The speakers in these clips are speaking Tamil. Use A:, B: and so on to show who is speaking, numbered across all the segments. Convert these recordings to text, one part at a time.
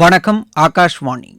A: வணக்கம் ஆகாஷ்வாணி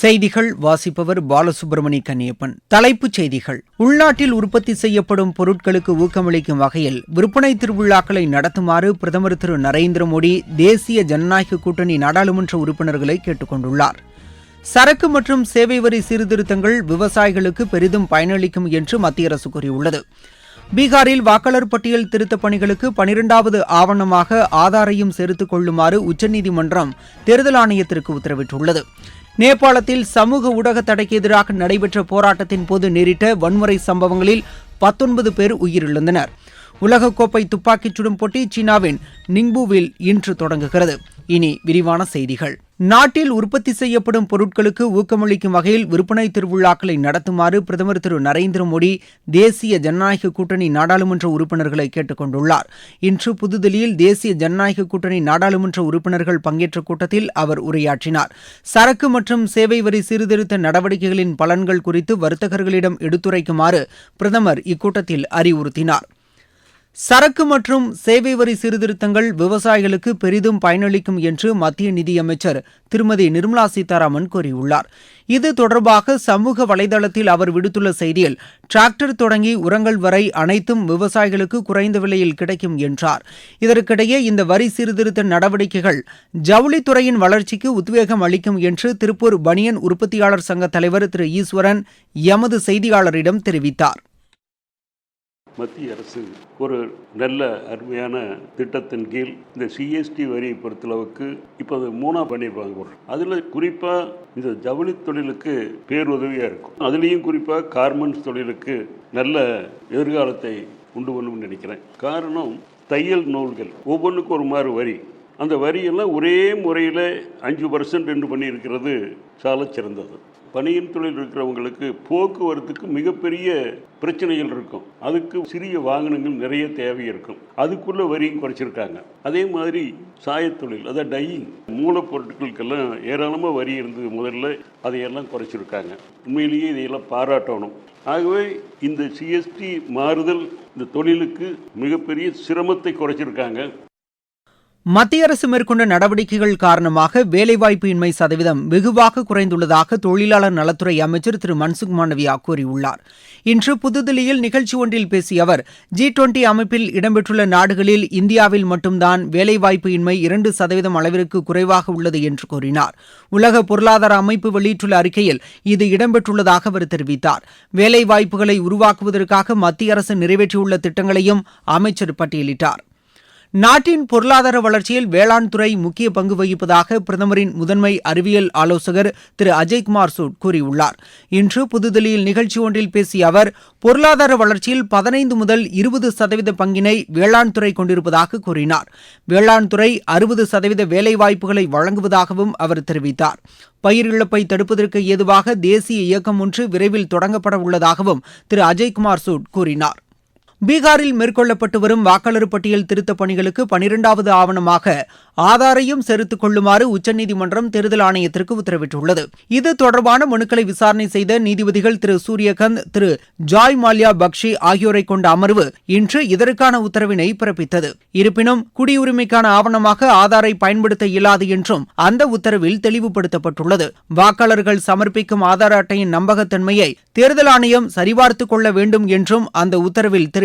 A: செய்திகள் வாசிப்பவர் பாலசுப்ரமணி கன்னியப்பன் தலைப்புச் செய்திகள் உள்நாட்டில் உற்பத்தி செய்யப்படும் பொருட்களுக்கு ஊக்கமளிக்கும் வகையில் விற்பனை திருவிழாக்களை நடத்துமாறு பிரதமர் திரு நரேந்திர மோடி தேசிய ஜனநாயக கூட்டணி நாடாளுமன்ற உறுப்பினர்களை கேட்டுக்கொண்டுள்ளார் சரக்கு மற்றும் சேவை வரி சீர்திருத்தங்கள் விவசாயிகளுக்கு பெரிதும் பயனளிக்கும் என்று மத்திய அரசு கூறியுள்ளது பீகாரில் வாக்காளர் பட்டியல் திருத்தப் பணிகளுக்கு பனிரெண்டாவது ஆவணமாக ஆதாரையும் சேர்த்துக் கொள்ளுமாறு உச்சநீதிமன்றம் தேர்தல் ஆணையத்திற்கு உத்தரவிட்டுள்ளது நேபாளத்தில் சமூக ஊடக தடைக்கு எதிராக நடைபெற்ற போராட்டத்தின் போது நேரிட்ட வன்முறை சம்பவங்களில் பத்தொன்பது பேர் உயிரிழந்தனர் உலகக்கோப்பை துப்பாக்கிச் சுடும் போட்டி சீனாவின் நிங்புவில் இன்று தொடங்குகிறது இனி விரிவான செய்திகள் நாட்டில் உற்பத்தி செய்யப்படும் பொருட்களுக்கு ஊக்கமளிக்கும் வகையில் விற்பனை திருவிழாக்களை நடத்துமாறு பிரதமர் திரு நரேந்திர மோடி தேசிய ஜனநாயக கூட்டணி நாடாளுமன்ற உறுப்பினர்களை கேட்டுக் கொண்டுள்ளார் இன்று புதுதில்லியில் தேசிய ஜனநாயக கூட்டணி நாடாளுமன்ற உறுப்பினர்கள் பங்கேற்ற கூட்டத்தில் அவர் உரையாற்றினார் சரக்கு மற்றும் சேவை வரி சீர்திருத்த நடவடிக்கைகளின் பலன்கள் குறித்து வர்த்தகர்களிடம் எடுத்துரைக்குமாறு பிரதமர் இக்கூட்டத்தில் அறிவுறுத்தினார் சரக்கு மற்றும் சேவை வரி சீர்திருத்தங்கள் விவசாயிகளுக்கு பெரிதும் பயனளிக்கும் என்று மத்திய நிதியமைச்சர் திருமதி நிர்மலா சீதாராமன் கூறியுள்ளார் இது தொடர்பாக சமூக வலைதளத்தில் அவர் விடுத்துள்ள செய்தியில் டிராக்டர் தொடங்கி உரங்கள் வரை அனைத்தும் விவசாயிகளுக்கு குறைந்த விலையில் கிடைக்கும் என்றார் இதற்கிடையே இந்த வரி சீர்திருத்த நடவடிக்கைகள் ஜவுளித்துறையின் வளர்ச்சிக்கு உத்வேகம் அளிக்கும் என்று திருப்பூர் பனியன் உற்பத்தியாளர் சங்க தலைவர் திரு ஈஸ்வரன் எமது செய்தியாளரிடம் தெரிவித்தார்
B: மத்திய அரசு ஒரு நல்ல அருமையான திட்டத்தின் கீழ் இந்த சிஎஸ்டி வரியை பொறுத்தளவுக்கு இப்போ அது மூணாக பண்ணியிருப்பாங்க அதில் குறிப்பாக இந்த ஜவுளி தொழிலுக்கு பேருதவியாக இருக்கும் அதுலேயும் குறிப்பாக கார்மெண்ட்ஸ் தொழிலுக்கு நல்ல எதிர்காலத்தை உண்டு பண்ணும்னு நினைக்கிறேன் காரணம் தையல் நூல்கள் ஒவ்வொன்றுக்கும் ஒரு மாதிரி வரி அந்த வரியெல்லாம் ஒரே முறையில் அஞ்சு பர்சன்ட் என்று பண்ணியிருக்கிறது சால சிறந்தது பணியின் தொழில் இருக்கிறவங்களுக்கு போக்குவரத்துக்கு மிகப்பெரிய பிரச்சனைகள் இருக்கும் அதுக்கு சிறிய வாகனங்கள் நிறைய தேவை இருக்கும் அதுக்குள்ளே வரியும் குறைச்சிருக்காங்க அதே மாதிரி சாயத்தொழில் அதாவது டையிங் மூலப்பொருட்களுக்கெல்லாம் ஏராளமாக வரி இருந்தது முதல்ல அதையெல்லாம் குறைச்சிருக்காங்க உண்மையிலேயே இதையெல்லாம் பாராட்டணும் ஆகவே இந்த சிஎஸ்டி மாறுதல் இந்த தொழிலுக்கு மிகப்பெரிய சிரமத்தை குறைச்சிருக்காங்க
A: மத்திய அரசு மேற்கொண்ட நடவடிக்கைகள் காரணமாக வேலைவாய்ப்பு இன்மை சதவீதம் வெகுவாக குறைந்துள்ளதாக தொழிலாளர் நலத்துறை அமைச்சர் திரு மன்சுக் மாண்டவியா கூறியுள்ளார் இன்று புதுதில்லியில் நிகழ்ச்சி ஒன்றில் பேசிய அவர் ஜி டுவெண்டி அமைப்பில் இடம்பெற்றுள்ள நாடுகளில் இந்தியாவில் மட்டும்தான் வேலைவாய்ப்பு இன்மை இரண்டு சதவீதம் அளவிற்கு குறைவாக உள்ளது என்று கூறினார் உலக பொருளாதார அமைப்பு வெளியிட்டுள்ள அறிக்கையில் இது இடம்பெற்றுள்ளதாக அவர் தெரிவித்தார் வேலைவாய்ப்புகளை உருவாக்குவதற்காக மத்திய அரசு நிறைவேற்றியுள்ள திட்டங்களையும் அமைச்சர் பட்டியலிட்டார் நாட்டின் பொருளாதார வளர்ச்சியில் வேளாண் துறை முக்கிய பங்கு வகிப்பதாக பிரதமரின் முதன்மை அறிவியல் ஆலோசகர் திரு அஜய்குமார் சூட் கூறியுள்ளார் இன்று புதுதில்லியில் நிகழ்ச்சி ஒன்றில் பேசிய அவர் பொருளாதார வளர்ச்சியில் பதினைந்து முதல் இருபது சதவீத பங்கினை வேளாண் துறை கொண்டிருப்பதாக கூறினார் வேளாண் துறை அறுபது சதவீத வேலைவாய்ப்புகளை வழங்குவதாகவும் அவர் தெரிவித்தார் பயிர் இழப்பை தடுப்பதற்கு ஏதுவாக தேசிய இயக்கம் ஒன்று விரைவில் தொடங்கப்பட உள்ளதாகவும் திரு அஜய்குமார் சூட் கூறினார் பீகாரில் மேற்கொள்ளப்பட்டு வரும் வாக்காளர் பட்டியல் திருத்தப் பணிகளுக்கு பனிரெண்டாவது ஆவணமாக ஆதாரையும் சேர்த்துக் கொள்ளுமாறு உச்சநீதிமன்றம் தேர்தல் ஆணையத்திற்கு உத்தரவிட்டுள்ளது இது தொடர்பான மனுக்களை விசாரணை செய்த நீதிபதிகள் திரு சூரியகாந்த் திரு ஜாய் மால்யா பக்ஷி ஆகியோரை கொண்ட அமர்வு இன்று இதற்கான உத்தரவினை பிறப்பித்தது இருப்பினும் குடியுரிமைக்கான ஆவணமாக ஆதாரை பயன்படுத்த இயலாது என்றும் அந்த உத்தரவில் தெளிவுபடுத்தப்பட்டுள்ளது வாக்காளர்கள் சமர்ப்பிக்கும் ஆதார் அட்டையின் நம்பகத்தன்மையை தேர்தல் ஆணையம் சரிபார்த்துக் கொள்ள வேண்டும் என்றும் அந்த உத்தரவில் தெரிவிக்கப்பட்டுள்ளது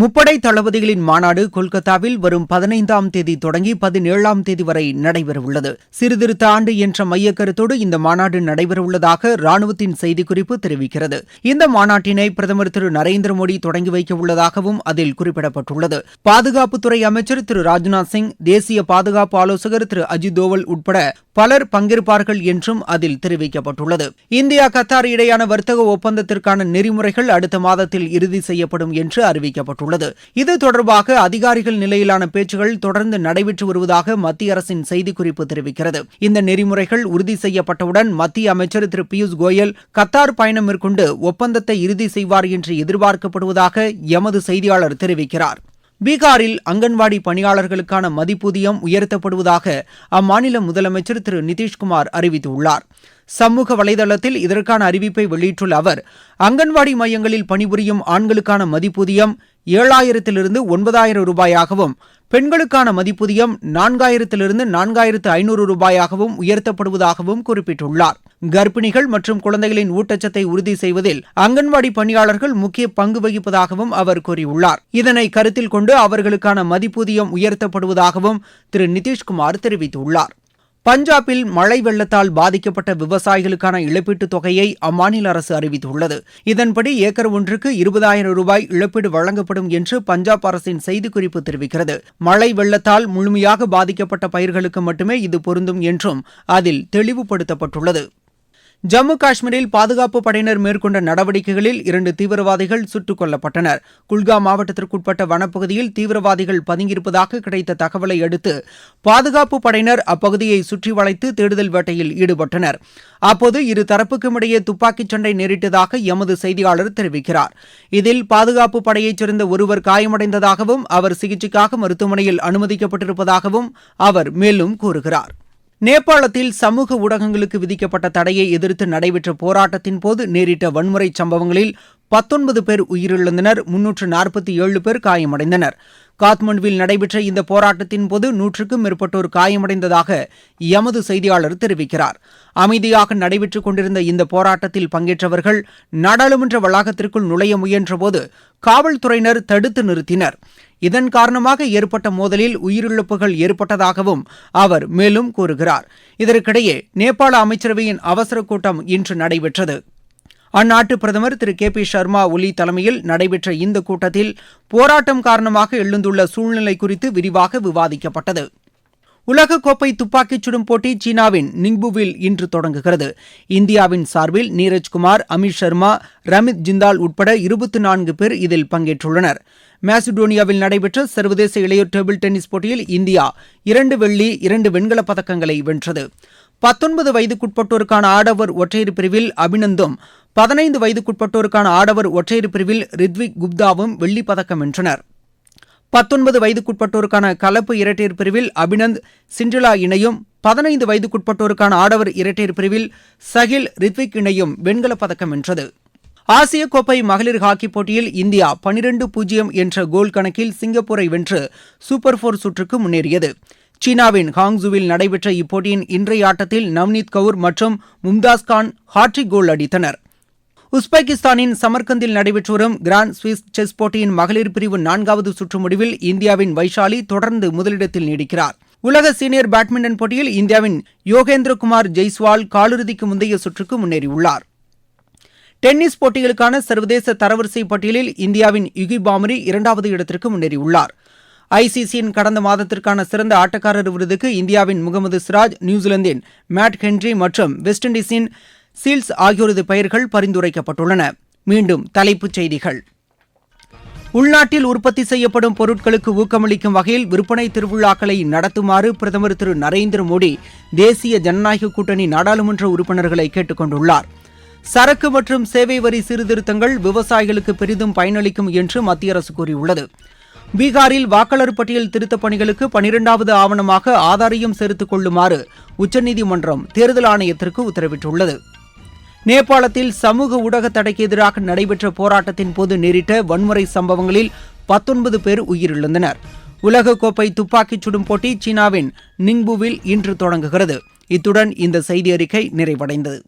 A: முப்படை தளபதிகளின் மாநாடு கொல்கத்தாவில் வரும் பதினைந்தாம் தேதி தொடங்கி பதினேழாம் தேதி வரை நடைபெறவுள்ளது சீர்திருத்த ஆண்டு என்ற மையக்கருத்தோடு இந்த மாநாடு நடைபெறவுள்ளதாக ராணுவத்தின் செய்திக்குறிப்பு தெரிவிக்கிறது இந்த மாநாட்டினை பிரதமர் திரு நரேந்திர மோடி தொடங்கி வைக்க உள்ளதாகவும் அதில் குறிப்பிடப்பட்டுள்ளது பாதுகாப்புத்துறை அமைச்சர் திரு ராஜ்நாத் சிங் தேசிய பாதுகாப்பு ஆலோசகர் திரு அஜித் தோவல் உட்பட பலர் பங்கேற்பார்கள் என்றும் அதில் தெரிவிக்கப்பட்டுள்ளது இந்தியா கத்தார் இடையான வர்த்தக ஒப்பந்தத்திற்கான நெறிமுறைகள் அடுத்த மாதத்தில் இறுதி செய்யப்படும் என்று அறிவிக்கப்பட்டுள்ளது தெரிவிக்கப்பட்டுள்ளது இது தொடர்பாக அதிகாரிகள் நிலையிலான பேச்சுகள் தொடர்ந்து நடைபெற்று வருவதாக மத்திய அரசின் செய்திக்குறிப்பு தெரிவிக்கிறது இந்த நெறிமுறைகள் உறுதி செய்யப்பட்டவுடன் மத்திய அமைச்சர் திரு பியூஷ் கோயல் கத்தார் பயணம் மேற்கொண்டு ஒப்பந்தத்தை இறுதி செய்வார் என்று எதிர்பார்க்கப்படுவதாக எமது செய்தியாளர் தெரிவிக்கிறார் பீகாரில் அங்கன்வாடி பணியாளர்களுக்கான மதிப்பூதியம் உயர்த்தப்படுவதாக அம்மாநில முதலமைச்சர் திரு நிதிஷ்குமார் அறிவித்துள்ளார் சமூக வலைதளத்தில் இதற்கான அறிவிப்பை வெளியிட்டுள்ள அவர் அங்கன்வாடி மையங்களில் பணிபுரியும் ஆண்களுக்கான மதிப்பூதியம் ஏழாயிரத்திலிருந்து ஒன்பதாயிரம் ரூபாயாகவும் பெண்களுக்கான மதிப்பூதியம் நான்காயிரத்திலிருந்து நான்காயிரத்து ஐநூறு ரூபாயாகவும் உயர்த்தப்படுவதாகவும் குறிப்பிட்டுள்ளார் கர்ப்பிணிகள் மற்றும் குழந்தைகளின் ஊட்டச்சத்தை உறுதி செய்வதில் அங்கன்வாடி பணியாளர்கள் முக்கிய பங்கு வகிப்பதாகவும் அவர் கூறியுள்ளார் இதனை கருத்தில் கொண்டு அவர்களுக்கான மதிப்பூதியம் உயர்த்தப்படுவதாகவும் திரு நிதிஷ்குமார் தெரிவித்துள்ளார் பஞ்சாபில் மழை வெள்ளத்தால் பாதிக்கப்பட்ட விவசாயிகளுக்கான இழப்பீட்டுத் தொகையை அம்மாநில அரசு அறிவித்துள்ளது இதன்படி ஏக்கர் ஒன்றுக்கு இருபதாயிரம் ரூபாய் இழப்பீடு வழங்கப்படும் என்று பஞ்சாப் அரசின் செய்திக்குறிப்பு தெரிவிக்கிறது மழை வெள்ளத்தால் முழுமையாக பாதிக்கப்பட்ட பயிர்களுக்கு மட்டுமே இது பொருந்தும் என்றும் அதில் தெளிவுபடுத்தப்பட்டுள்ளது ஜம்மு காஷ்மீரில் பாதுகாப்பு படையினர் மேற்கொண்ட நடவடிக்கைகளில் இரண்டு தீவிரவாதிகள் சுட்டுக் கொல்லப்பட்டனர் குல்காம் மாவட்டத்திற்குட்பட்ட வனப்பகுதியில் தீவிரவாதிகள் பதுங்கியிருப்பதாக கிடைத்த தகவலை அடுத்து பாதுகாப்பு படையினர் அப்பகுதியை சுற்றி வளைத்து தேடுதல் வேட்டையில் ஈடுபட்டனர் அப்போது இரு தரப்புக்கும் இடையே துப்பாக்கிச் சண்டை நேரிட்டதாக எமது செய்தியாளர் தெரிவிக்கிறார் இதில் பாதுகாப்பு படையைச் சேர்ந்த ஒருவர் காயமடைந்ததாகவும் அவர் சிகிச்சைக்காக மருத்துவமனையில் அனுமதிக்கப்பட்டிருப்பதாகவும் அவர் மேலும் கூறுகிறார் நேபாளத்தில் சமூக ஊடகங்களுக்கு விதிக்கப்பட்ட தடையை எதிர்த்து நடைபெற்ற போராட்டத்தின் போது நேரிட்ட வன்முறை சம்பவங்களில் பத்தொன்பது பேர் உயிரிழந்தனர் முன்னூற்று நாற்பத்தி ஏழு பேர் காயமடைந்தனர் காத்மண்டுவில் நடைபெற்ற இந்த போராட்டத்தின் போது நூற்றுக்கும் மேற்பட்டோர் காயமடைந்ததாக எமது செய்தியாளர் தெரிவிக்கிறார் அமைதியாக நடைபெற்றுக் கொண்டிருந்த இந்த போராட்டத்தில் பங்கேற்றவர்கள் நாடாளுமன்ற வளாகத்திற்குள் நுழைய முயன்றபோது காவல்துறையினர் தடுத்து நிறுத்தினர் இதன் காரணமாக ஏற்பட்ட மோதலில் உயிரிழப்புகள் ஏற்பட்டதாகவும் அவர் மேலும் கூறுகிறார் இதற்கிடையே நேபாள அமைச்சரவையின் அவசர கூட்டம் இன்று நடைபெற்றது அந்நாட்டு பிரதமர் திரு கே பி சர்மா ஒலி தலைமையில் நடைபெற்ற இந்த கூட்டத்தில் போராட்டம் காரணமாக எழுந்துள்ள சூழ்நிலை குறித்து விரிவாக விவாதிக்கப்பட்டது உலகக்கோப்பை துப்பாக்கிச் சுடும் போட்டி சீனாவின் நிங்புவில் இன்று தொடங்குகிறது இந்தியாவின் சார்பில் நீரஜ்குமார் அமித் சர்மா ரமித் ஜிந்தால் உட்பட இருபத்தி நான்கு பேர் இதில் பங்கேற்றுள்ளனா் மேசிடோனியாவில் நடைபெற்ற சர்வதேச இளையோர் டேபிள் டென்னிஸ் போட்டியில் இந்தியா இரண்டு வெள்ளி இரண்டு வெண்கலப் பதக்கங்களை வென்றது பத்தொன்பது வயதுக்குட்பட்டோருக்கான ஆடவர் ஒற்றையர் பிரிவில் அபிநந்தும் பதினைந்து வயதுக்குட்பட்டோருக்கான ஆடவர் ஒற்றையர் பிரிவில் ரித்விக் குப்தாவும் வெள்ளிப் பதக்கம் வென்றனர் பத்தொன்பது வயதுக்குட்பட்டோருக்கான கலப்பு இரட்டையர் பிரிவில் அபிநந்த் சிண்ட்ரிலா இணையும் பதினைந்து வயதுக்குட்பட்டோருக்கான ஆடவர் இரட்டையர் பிரிவில் சஹில் ரித்விக் இணையும் வெண்கலப் பதக்கம் வென்றது ஆசிய கோப்பை மகளிர் ஹாக்கி போட்டியில் இந்தியா பனிரெண்டு பூஜ்ஜியம் என்ற கோல் கணக்கில் சிங்கப்பூரை வென்று சூப்பர் போர் சுற்றுக்கு முன்னேறியது சீனாவின் ஹாங்ஸுவில் நடைபெற்ற இப்போட்டியின் இன்றைய ஆட்டத்தில் நவ்னீத் கவுர் மற்றும் மும்தாஸ் கான் ஹாட்ரிக் கோல் அடித்தனர் உஸ்பெகிஸ்தானின் சமர்கந்தில் நடைபெற்று வரும் கிராண்ட் ஸ்விஸ் செஸ் போட்டியின் மகளிர் பிரிவு நான்காவது சுற்று முடிவில் இந்தியாவின் வைஷாலி தொடர்ந்து முதலிடத்தில் நீடிக்கிறார் உலக சீனியர் பேட்மிண்டன் போட்டியில் இந்தியாவின் யோகேந்திரகுமார் ஜெய்ஸ்வால் காலிறுதிக்கு முந்தைய சுற்றுக்கு முன்னேறியுள்ளார் டென்னிஸ் போட்டிகளுக்கான சர்வதேச தரவரிசை பட்டியலில் இந்தியாவின் யுகி பாமரி இரண்டாவது இடத்திற்கு முன்னேறியுள்ளார் ஐசிசியின் கடந்த மாதத்திற்கான சிறந்த ஆட்டக்காரர் விருதுக்கு இந்தியாவின் முகமது சிராஜ் நியூசிலாந்தின் மேட் ஹென்றி மற்றும் வெஸ்ட் இண்டீஸின் சீல்ஸ் ஆகியோரது பெயர்கள் பரிந்துரைக்கப்பட்டுள்ளன மீண்டும் தலைப்புச் செய்திகள் உள்நாட்டில் உற்பத்தி செய்யப்படும் பொருட்களுக்கு ஊக்கமளிக்கும் வகையில் விற்பனை திருவிழாக்களை நடத்துமாறு பிரதமர் திரு நரேந்திர மோடி தேசிய ஜனநாயக கூட்டணி நாடாளுமன்ற உறுப்பினர்களை கேட்டுக் கொண்டுள்ளாா் சரக்கு மற்றும் சேவை வரி சீர்திருத்தங்கள் விவசாயிகளுக்கு பெரிதும் பயனளிக்கும் என்று மத்திய அரசு கூறியுள்ளது பீகாரில் வாக்காளர் பட்டியல் திருத்தப் பணிகளுக்கு பனிரெண்டாவது ஆவணமாக ஆதாரையும் சேர்த்துக் கொள்ளுமாறு உச்சநீதிமன்றம் தேர்தல் ஆணையத்திற்கு உத்தரவிட்டுள்ளது நேபாளத்தில் சமூக ஊடக தடைக்கு எதிராக நடைபெற்ற போராட்டத்தின் போது நேரிட்ட வன்முறை சம்பவங்களில் பத்தொன்பது பேர் உயிரிழந்தனர் உலகக்கோப்பை துப்பாக்கிச் சுடும் போட்டி சீனாவின் நிங்புவில் இன்று தொடங்குகிறது இத்துடன் இந்த செய்தி அறிக்கை நிறைவடைந்தது